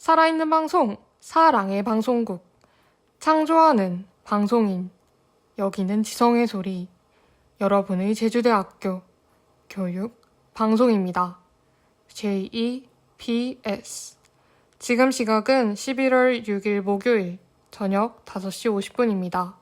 살아있는 방송, 사랑의 방송국. 창조하는 방송인. 여기는 지성의 소리. 여러분의 제주대학교 교육 방송입니다. JEPS. 지금 시각은 11월 6일 목요일 저녁 5시 50분입니다.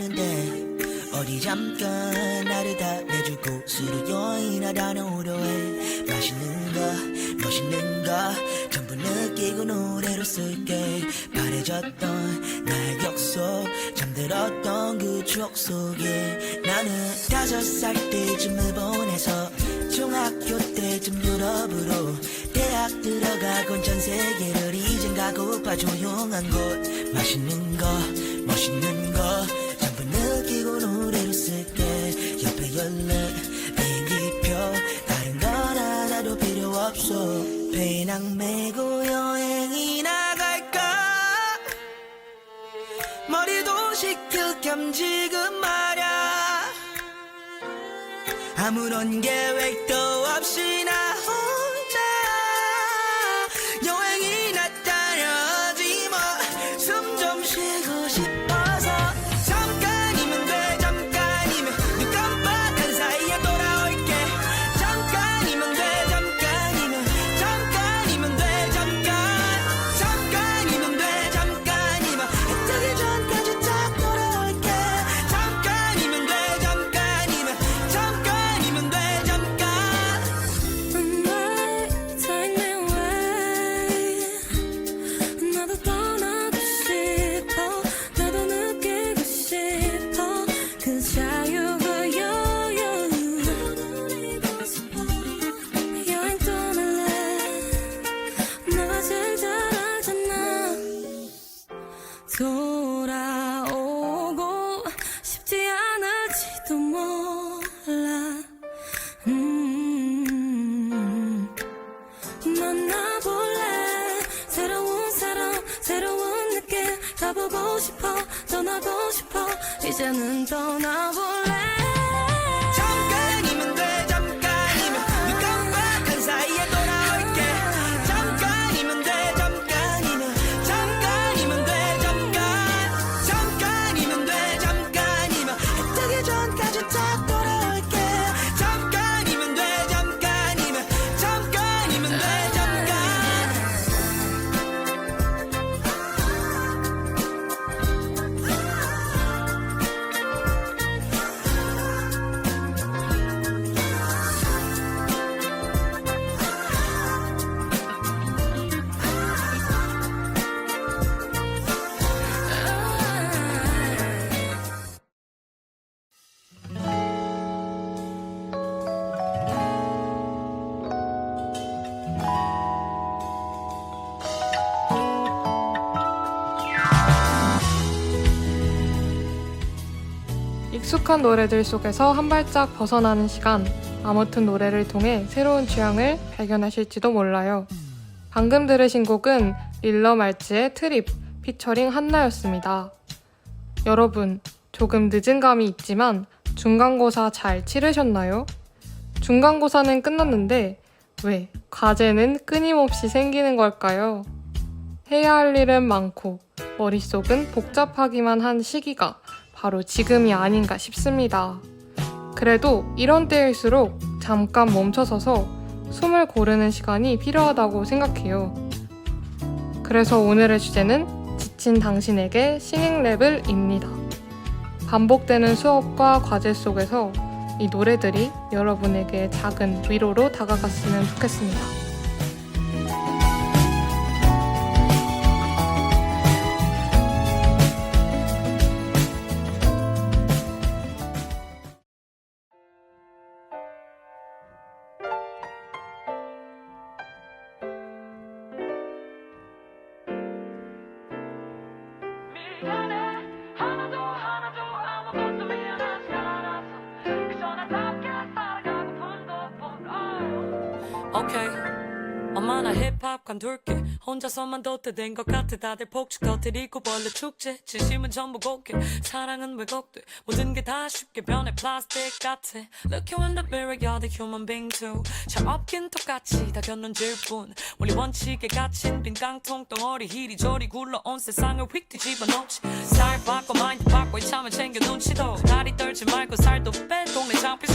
오는데 어디 잠깐 나를 다 내주고 수로 여인하다는 오려해 맛있는 거 멋있는 거 전부 느끼고 노래로 쓸게. 바래졌던 나의 역속 잠들었던 그 추억 속에 나는 다섯 살 때쯤을 보내서 중학교 때쯤 유럽으로 대학 들어가곤 전 세계를 이젠 가고파 조용한 곳. 맛있는 거 멋있는 거 열린 비행기표 다른 건 하나도 필요 없어. 배낭 메고 여행이 나갈까? 머리도 식힐 겸 지금 말야. 아무런 계획도 없이 나 해 뜨기 전까지 딱 익숙한 노래들 속에서 한 발짝 벗어나는 시간. 아무튼 노래를 통해 새로운 취향을 발견하실지도 몰라요. 방금 들으신 곡은 릴러 말츠의 트립 피처링 한나였습니다. 여러분, 조금 늦은 감이 있지만 중간고사 잘 치르셨나요? 중간고사는 끝났는데 왜 과제는 끊임없이 생기는 걸까요? 해야 할 일은 많고 머릿속은 복잡하기만 한 시기가 바로 지금이 아닌가 싶습니다. 그래도 이런 때일수록 잠깐 멈춰서서 숨을 고르는 시간이 필요하다고 생각해요. 그래서 오늘의 주제는 지친 당신에게 싱잉랩을입니다. 반복되는 수업과 과제 속에서 이 노래들이 여러분에게 작은 위로로 다가갔으면 좋겠습니다. 오케이 엄마나 힙합 관둘게 혼자서만 돛대된 것 같아. 다들 폭죽 터뜨리고 벌레 축제. 진심은 전부 곡해. 사랑은 왜곡돼? 모든 게 다 쉽게 변해. 플라스틱 같아. Look you in the mirror. You're the human being too. 잘 없긴 똑같이 다 견눈질 뿐. 원리 원칙에 갇힌 빈 깡통 덩어리. 이리저리 굴러온 세상을 휙 뒤집어 놓지. 살 바꿔 마인드 바꿔 이참에 챙겨 눈치도. 다리 떨지 말고 살도 빼. 동네 장피소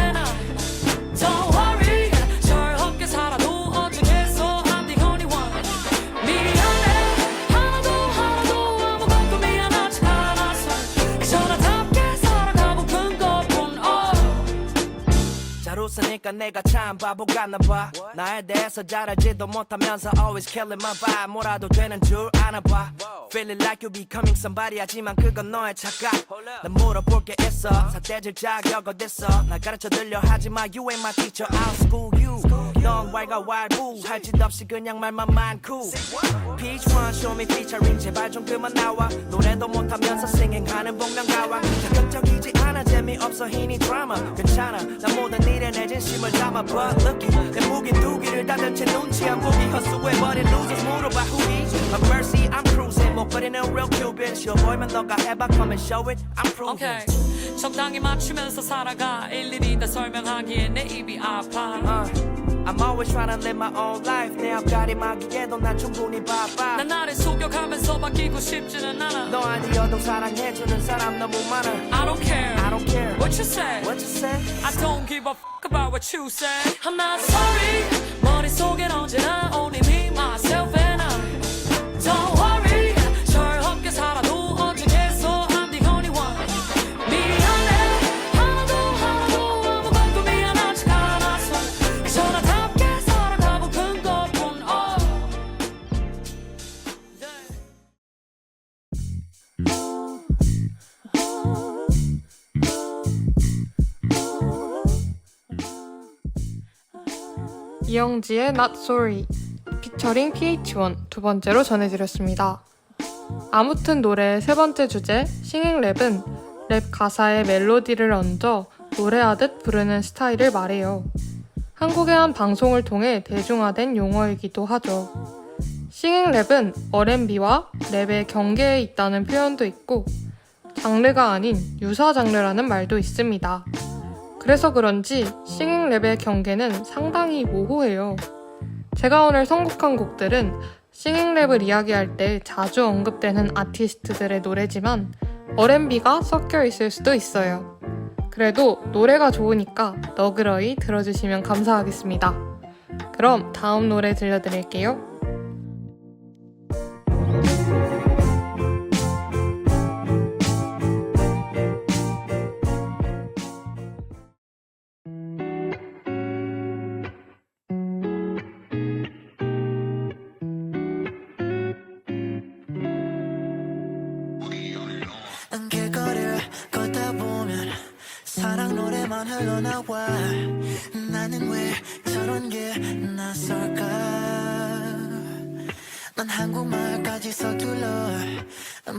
잘 웃으니까 내가 참 바보 같나봐. 나에 대해서 잘 알지도 못하면서 always killing my vibe. 뭐라도 되는 줄 아나봐. Feeling like you becoming somebody 하지만 그건 너의 착각. 난 물어볼 게 있어. 사대질 자격 어딨어? 날 가르쳐 들려. 하지마 You ain't my teacher. I'll school you. 넌 왈가왈부 할 짓 없이 그냥 말만 많고. Peach one show me featuring. 제발 좀 그만 나와. 노래도 못하면서 singing하는 복면가와. 자극적이지 않아. 재미없어 희니 드라마 괜찮아. 난 모든 내 진심을 담아 But looky 내 무기 두 개를 닫은 채 눈치 안 보기 헛수해버린 losers 물어봐 who is My mercy I'm cruising 목걸이는 real Cuban 쉬워 보이면 너가 해봐 come and show it I'm proving 오케이 적당히 맞추면서 살아가 일일이 다 설명하기엔 내 입이 아파 uh, I'm always trying to live my own life 내 앞가림 하기에도 난 충분히 바빠 난 나를 속여가면서 바뀌고 싶지는 않아 너 아니어도 사랑해주는 사람 너무 많아 I don't care I don't care what you say What you say? I don't give a fuck about what you say I'm not sorry 머릿속엔 언제나 only me myself 이영지의 Not Sorry 피처링 PH1 두 번째로 전해드렸습니다. 아무튼 노래의 세 번째 주제 싱잉랩은 랩 가사에 멜로디를 얹어 노래하듯 부르는 스타일을 말해요. 한국의 한 방송을 통해 대중화된 용어이기도 하죠. 싱잉랩은 R&B와 랩의 경계에 있다는 표현도 있고 장르가 아닌 유사 장르라는 말도 있습니다. 그래서 그런지 싱잉랩의 경계는 상당히 모호해요. 제가 오늘 선곡한 곡들은 싱잉랩을 이야기할 때 자주 언급되는 아티스트들의 노래지만 R&B가 섞여 있을 수도 있어요. 그래도 노래가 좋으니까 너그러이 들어주시면 감사하겠습니다. 그럼 다음 노래 들려드릴게요. 나와. 나는 왜 저런 게 낯설까? 난 한국말까지 서툴러.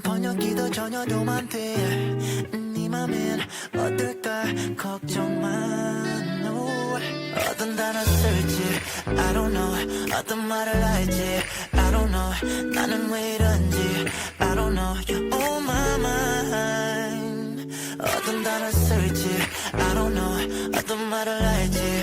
번역기도 전혀 도움안돼네 맘엔 어떨까 걱정만. 달았을지 I don't know. 어떤 말을 할지 I don't know. 나는 왜 이런지 I don't know. You're on my mind. 어떤 don't know 말을 할지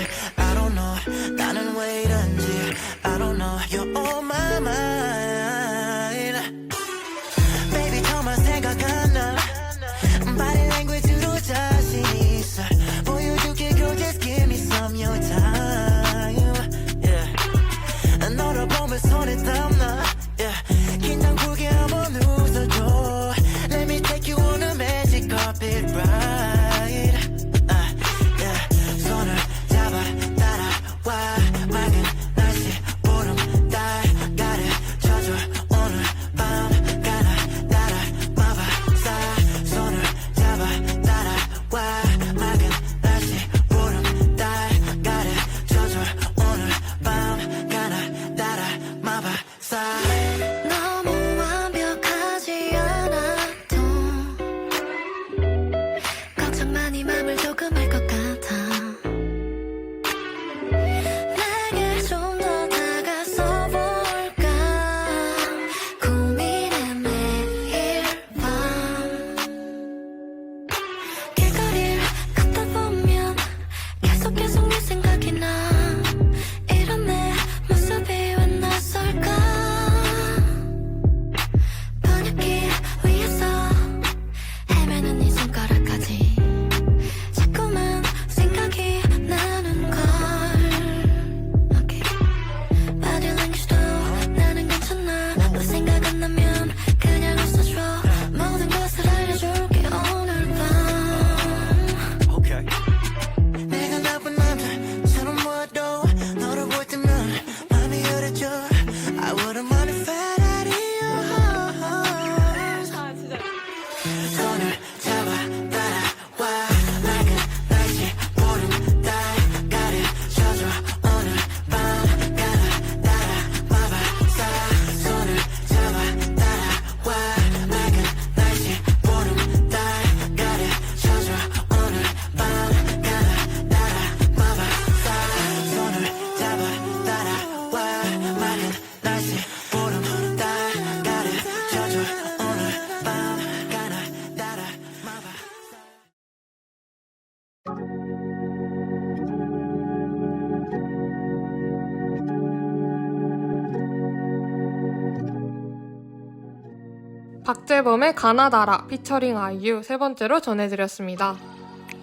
가나다라 피처링 아이유 세 번째로 전해드렸습니다.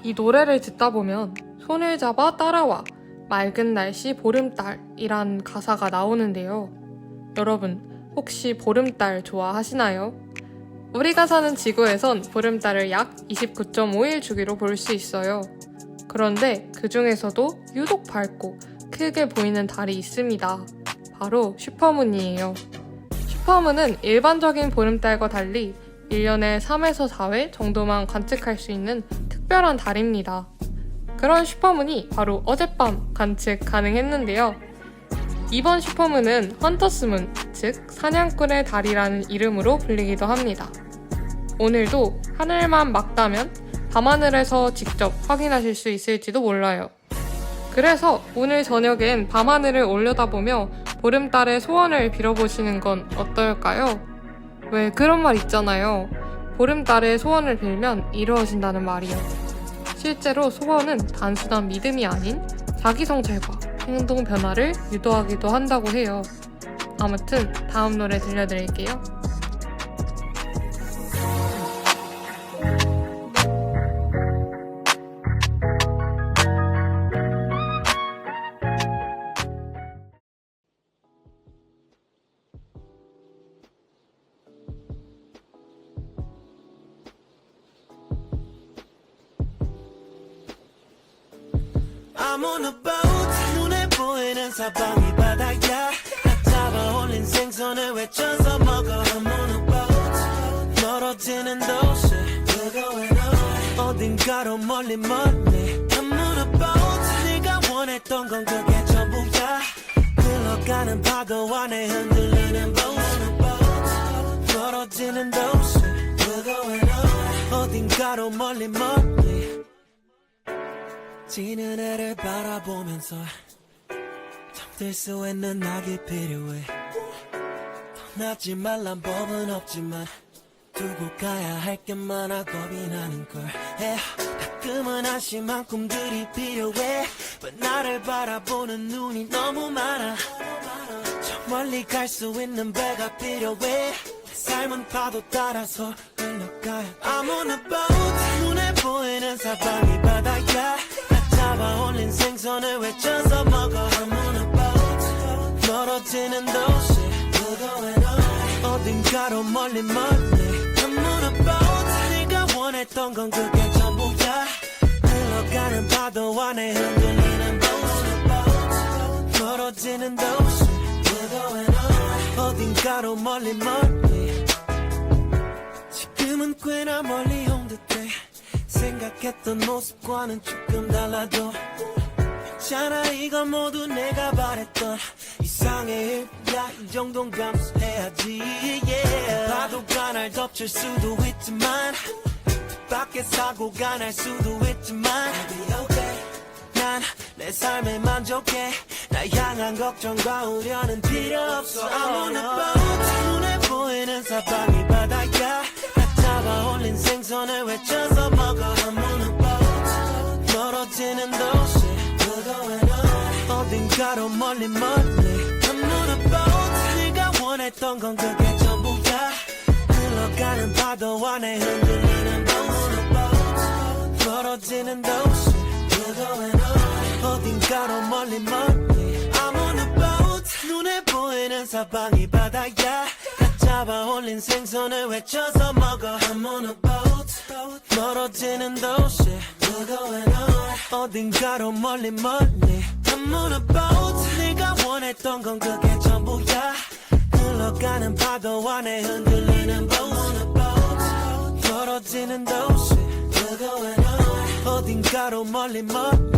이 노래를 듣다 보면 손을 잡아 따라와 맑은 날씨 보름달이란 가사가 나오는데요. 여러분 혹시 보름달 좋아하시나요? 우리가 사는 지구에선 보름달을 약 29.5일 주기로 볼 수 있어요. 그런데 그 중에서도 유독 밝고 크게 보이는 달이 있습니다. 바로 슈퍼문이에요. 슈퍼문은 일반적인 보름달과 달리 1년에 3에서 4회 정도만 관측할 수 있는 특별한 달입니다. 그런 슈퍼문이 바로 어젯밤 관측 가능했는데요. 이번 슈퍼문은 헌터스문, 즉 사냥꾼의 달이라는 이름으로 불리기도 합니다. 오늘도 하늘만 막다면 밤하늘에서 직접 확인하실 수 있을지도 몰라요. 그래서 오늘 저녁엔 밤하늘을 올려다보며 보름달의 소원을 빌어보시는 건 어떨까요? 왜 그런 말 있잖아요. 보름달의 소원을 빌면 이루어진다는 말이요. 실제로 소원은 단순한 믿음이 아닌 자기 성찰과 행동 변화를 유도하기도 한다고 해요. 아무튼 다음 노래 들려드릴게요. On a boat. 눈에 보이는 사방이 바다야. 나 잡아 올린 생선을 외쳐서 먹어. I'm on a boat. 멀어지는 도시. We're going on 어딘가로 멀리 멀리. I'm on a boat. 네가 원했던 건 그게 전부야. 흘러가는 파도 안에 흔들리는 boat. I'm on a boat. 멀어지는 도시. We're going on 어딘가로 멀리 멀리 지는 해를 바라보면서 될수 있는 낙이 필요해. 떠나지 말란 법은 없지만 두고 가야 할 게 많아 겁이 나는 걸. yeah. 가끔은 한심한 꿈들이 필요해. But 나를 바라보는 눈이 너무 많아? 저 멀리 갈 수 있는 배가 필요해. 내 삶은 파도 따라서 흘러가야 I'm on a boat 눈에 보이는 사방이 잡아 올린 생선을 외쳐서 먹어. I'm on a boat 멀어지는 도시 어딘가로 멀리 멀리. I'm on a boat 네가 원했던 건 그게 전부야. 흘러가는 파도 안에 흔들리는 boat 멀어지는 도시 어딘가로 멀리 멀리. 지금은 꽤나 멀리 생각했던 모습과는 조금 달라도 괜찮아 이건 모두 내가 바랬던 이상의 일이야. 이 정도는 감수해야지 yeah. 파도가 날 덮칠 수도 있지만 밖에 사고가 날 수도 있지만 난 내 삶에 만족해. 나 향한 걱정과 우려는 필요 없어. I'm on a boat 눈에 보이는 사방이 올린 생선을 외쳐서 먹어. I'm on a boat 멀어지는 도시. going on 어딘가로 멀리 멀리 I'm on a boat 네가 원했던 건 그게 전부야. 흘러가는 파도 안에 흔들리는 boat 멀어지는 도시. going on 어딘가로 멀리 멀리 I'm on a boat 눈에 보이는 사방이 바다야. 다 잡아 올린 생선을 외쳐서 먹어. I'm on a boat. 멀어지는 도시. going on 어딘가로 멀리 멀리. I'm on a boat. 네가 원했던 건 그게 전부야. 흘러가는 파도 안에 흔들리는 boat. 멀어지는 도시. going on 어딘가로 멀리 멀리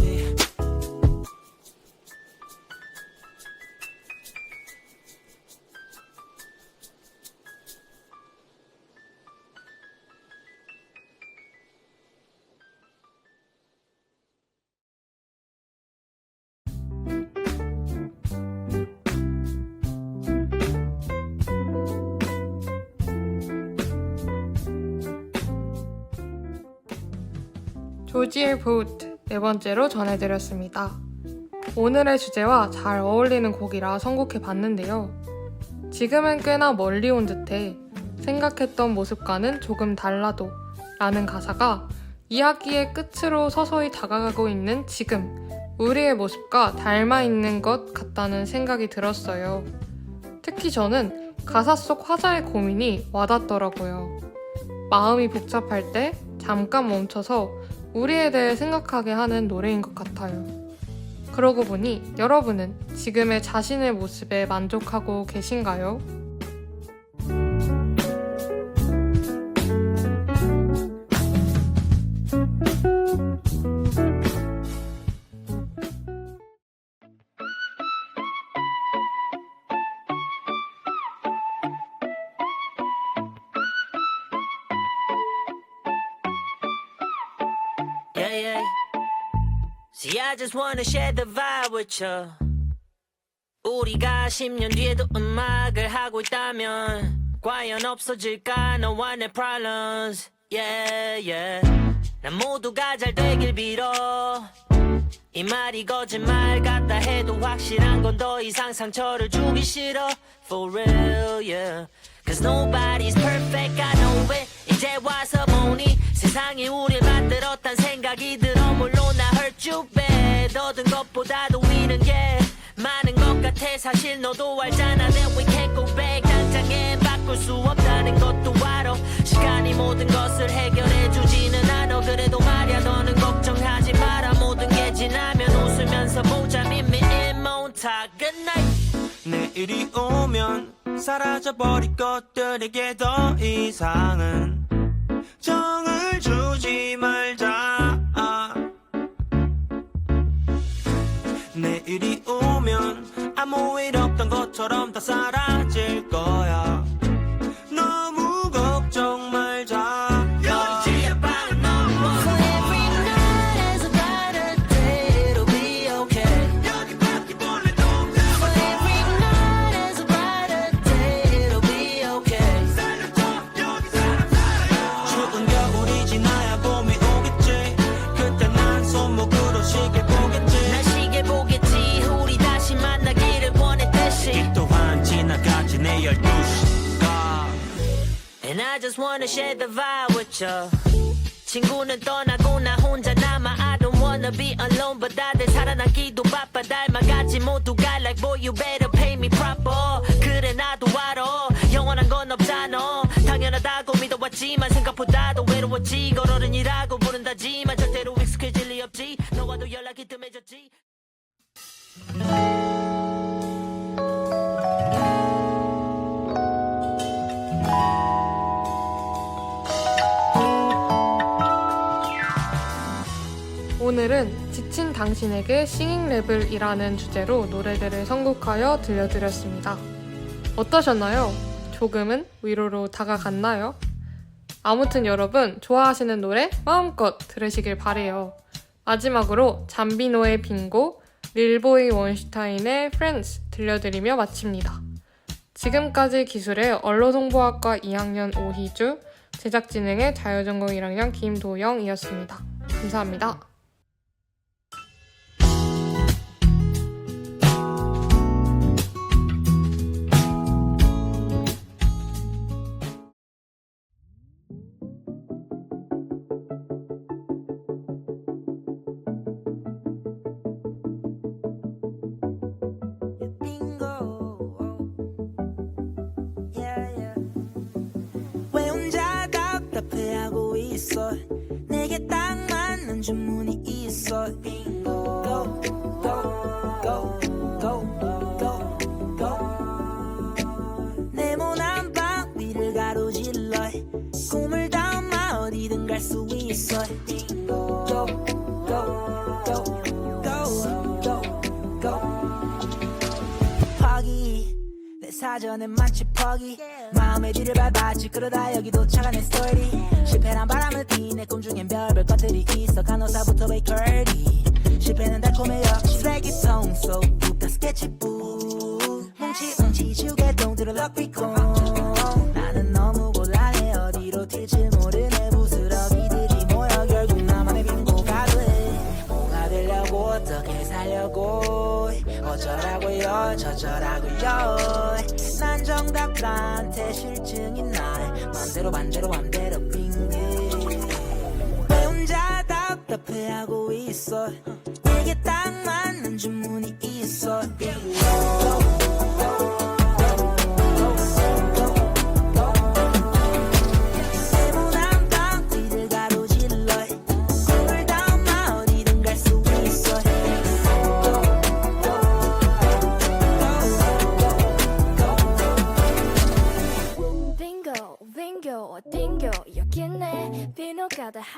조지의 보트 네 번째로 전해드렸습니다. 오늘의 주제와 잘 어울리는 곡이라 선곡해 봤는데요. 지금은 꽤나 멀리 온 듯해 생각했던 모습과는 조금 달라도 라는 가사가 이야기의 끝으로 서서히 다가가고 있는 지금 우리의 모습과 닮아 있는 것 같다는 생각이 들었어요. 특히 저는 가사 속 화자의 고민이 와닿더라고요. 마음이 복잡할 때 잠깐 멈춰서 우리에 대해 생각하게 하는 노래인 것 같아요. 그러고 보니 여러분은 지금의 자신의 모습에 만족하고 계신가요? See, I just wanna share the vibe with you. 우리가 10년 뒤에도 음악을 하고 있다면 과연 없어질까 너와 내 problems. Yeah, yeah. 난 모두가 잘 되길 빌어. 이 말이 거짓말 같다 해도 확실한 건 더 이상 상처를 주기 싫어. For real, yeah. Cause nobody's perfect, I know it. 이제 와서 보니? 세상이 우릴 만들었단 생각이 들어. 물론 나 bad. 얻은 것보다도 위는 게 많은 것 같아. 사실 너도 알잖아. That we can't go back. 당장엔 바꿀 수 없다는 것도 알아. 시간이 모든 것을 해결해 주지는 않아. 그래도 말야 너는 걱정하지 마라. 모든 게 지나면 웃으면서 보자. Meet me in Montauk. Good night. 내일이 오면 사라져버릴 것들에게 더 이상은 정을 주지 말자. 내일이 오면 아무 일 없던 것처럼 다 사라 외로웠지 걸어른이라고 부른다지만 절대로 익숙해질 리 없지 너와도 연락이 뜸해졌지 오늘은 지친 당신에게 싱잉 랩을이라는 주제로 노래들을 선곡하여 들려드렸습니다. 어떠셨나요? 조금은 위로로 다가갔나요? 아무튼 여러분 좋아하시는 노래 마음껏 들으시길 바래요. 마지막으로 잠비노의 빙고, 릴보이 원슈타인의 Friends 들려드리며 마칩니다. 지금까지 기술의 언론홍보학과 2학년 오희주, 제작진행의 자유전공 1학년 김도영이었습니다. 감사합니다. 주문이 있어. Go, go, go, go, go, go. 네모난 방 위를 가로질러. 꿈을 담아 어디든 갈 수 있어. Go, go, go, go, go, go. 퍽이 내 사전에 마치 퍽이 마음의 뒤를 밟았지 그러다 여기 도착한 내 스토리 실패란 바람을 띠내 꿈중엔 별별 것들이 있어 간호사부터 베이커리 실패는 달콤해 역시 쓰레기통 속 붓다 스케치북 뭉치 뭉치 지우개 동들어 럭비콘 나는 너무 곤란해. 어디로 튈지 모르네. 부스러기들이 모여 결국 나만의 빙고가 돼. 뭐가 되려고 어떻게 살려고. 어쩌라고요 저쩌라고요. 난 정답한테 실증인 날. 맘대로 반대로 맘대로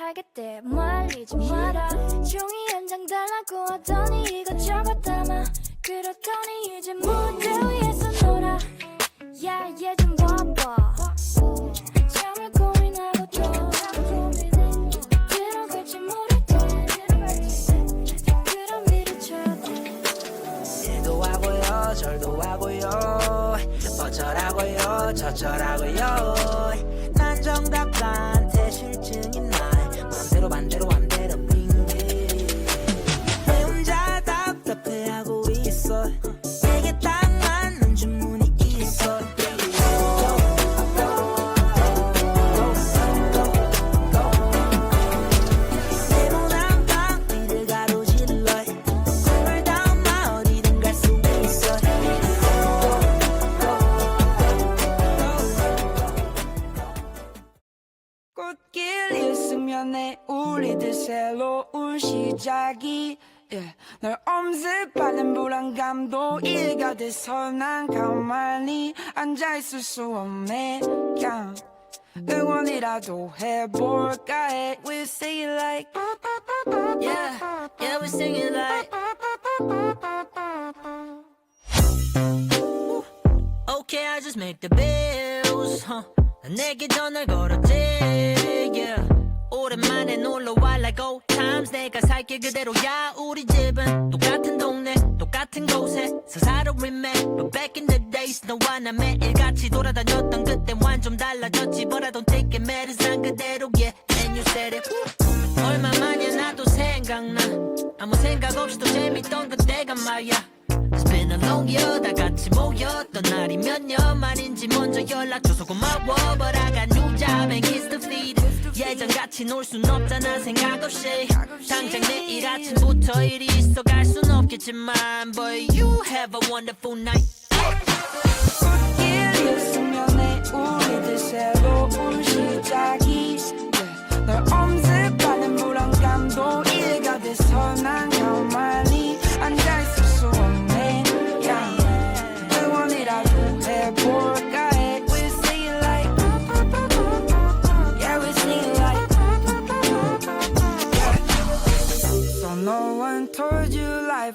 하겠대. 말리지 마라. 종이 한 장 달라고 하더니 이것저것 담아 그렇더니 이제 무대 위에서 놀아. 야얘 좀 와봐. 잠을 고민하고 또 들어갈지 모를 때 그럼 미리 쳐야 돼 일도 하고요 절도 하고요. 어쩌라고요 저쩌라고요. 난 정답한 꽃길 있으면 내 우리들 새로운 시작이 yeah. 널 엄습하는 불안감도 일가 돼서 난 가만히 앉아있을 수 없네 그냥 응원이라도 해볼까 해 We sing it like Yeah, yeah we sing it like Okay I just make the bills huh. 난 내게 전화를 걸었지. Yeah. 오랜만에 놀러와 like old times 내가 살게 그대로야 우리 집은 똑같은 동네 똑같은 곳에서 살아 remember back in the days. 너와 나 매일 같이 돌아다녔던 그때 완전 달라졌지. But I don't take it matters. 난 그대로 yeah. And you said it. 얼마만이야 나도 생각나. 아무 생각 없이도 재밌던 그때가 말야. It's been 우리는 녹여 다 같이 모였던 날이 몇 년 만인 지 먼저 연락 줘서 고마워. But I got new job and kids to feed. 예전같이 놀 순 없잖아. 생각 없이. 당장 내일 아침부터 일이 있어 갈 순 없겠지만 But you have a wonderful night. 꽃길 있으면 내 우리들 새로운 시작이. 널 엄습하는 불안감도 이해가 돼서 난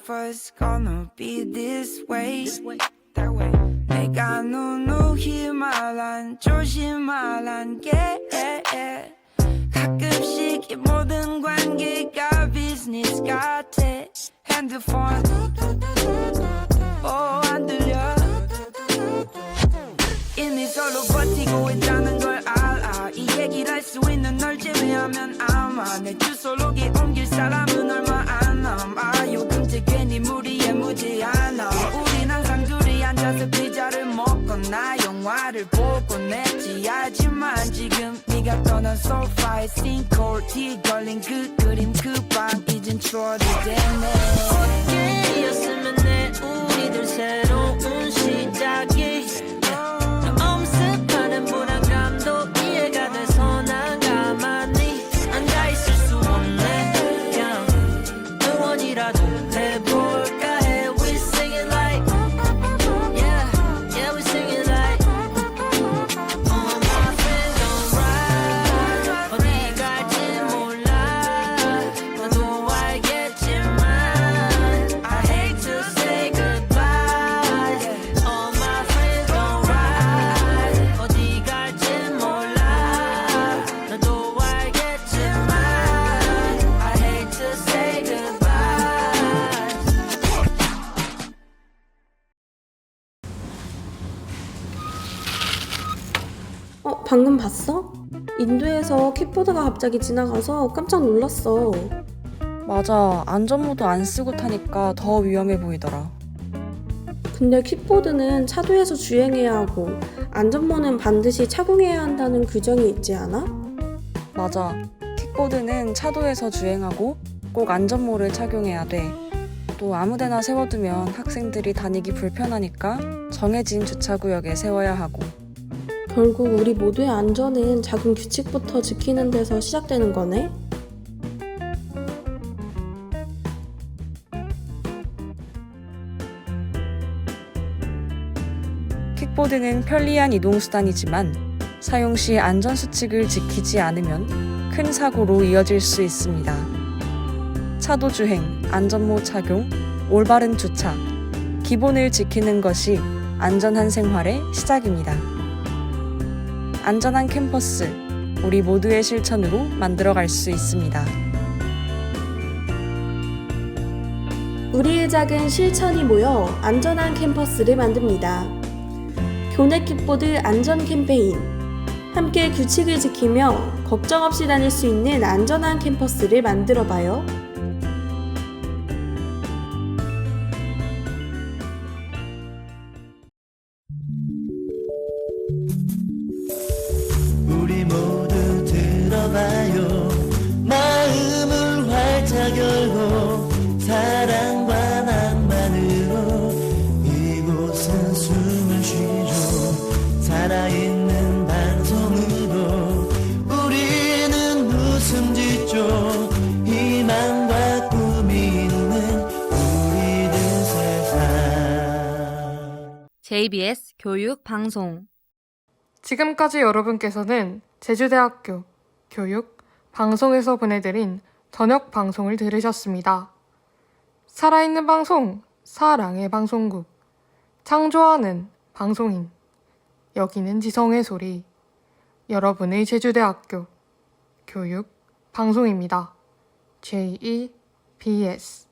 you life was gonna be this way. That way. 내가 누누이 말한 조심하란 게 가끔씩 이 모든 관계가 비즈니스 같아. 핸드폰. 오안 들려? 이미 서로 버티고 있다는 걸 알아. 이 얘기를 할 수 있는 널 제외하면 아마 내 주소록에 옮길 사람 괜히 무리에 무지 않아 우린 항상 둘이 앉아서 피자를 먹거나 영화를 보고 냈지 하지만 지금 네가 떠난 소파에 싱크홀 뒤 걸린 그 그림 그방 이젠 추억이 됐네. 꽃길이었으면 내 우리들 새로운 시작이. 널 엄습하는 불 방금 봤어? 인도에서 킥보드가 갑자기 지나가서 깜짝 놀랐어. 맞아. 안전모드 안 쓰고 타니까 더 위험해 보이더라. 근데 킥보드는 차도에서 주행해야 하고 안전모는 반드시 착용해야 한다는 규정이 있지 않아? 맞아. 킥보드는 차도에서 주행하고 꼭 안전모를 착용해야 돼. 또 아무데나 세워두면 학생들이 다니기 불편하니까 정해진 주차구역에 세워야 하고. 결국 우리 모두의 안전은 작은 규칙부터 지키는 데서 시작되는 거네? 킥보드는 편리한 이동수단이지만 사용 시 안전수칙을 지키지 않으면 큰 사고로 이어질 수 있습니다. 차도 주행, 안전모 착용, 올바른 주차, 기본을 지키는 것이 안전한 생활의 시작입니다. 안전한 캠퍼스, 우리 모두의 실천으로 만들어갈 수 있습니다. 우리의 작은 실천이 모여 안전한 캠퍼스를 만듭니다. 교내 킥보드 안전 캠페인. 함께 규칙을 지키며 걱정 없이 다닐 수 있는 안전한 캠퍼스를 만들어 봐요. JBS 교육 방송 지금까지 여러분께서는 제주대학교 교육 방송에서 보내드린 저녁 방송을 들으셨습니다. 살아있는 방송, 사랑의 방송국. 창조하는 방송인. 여기는 지성의 소리. 여러분의 제주대학교 교육 방송입니다. JEBS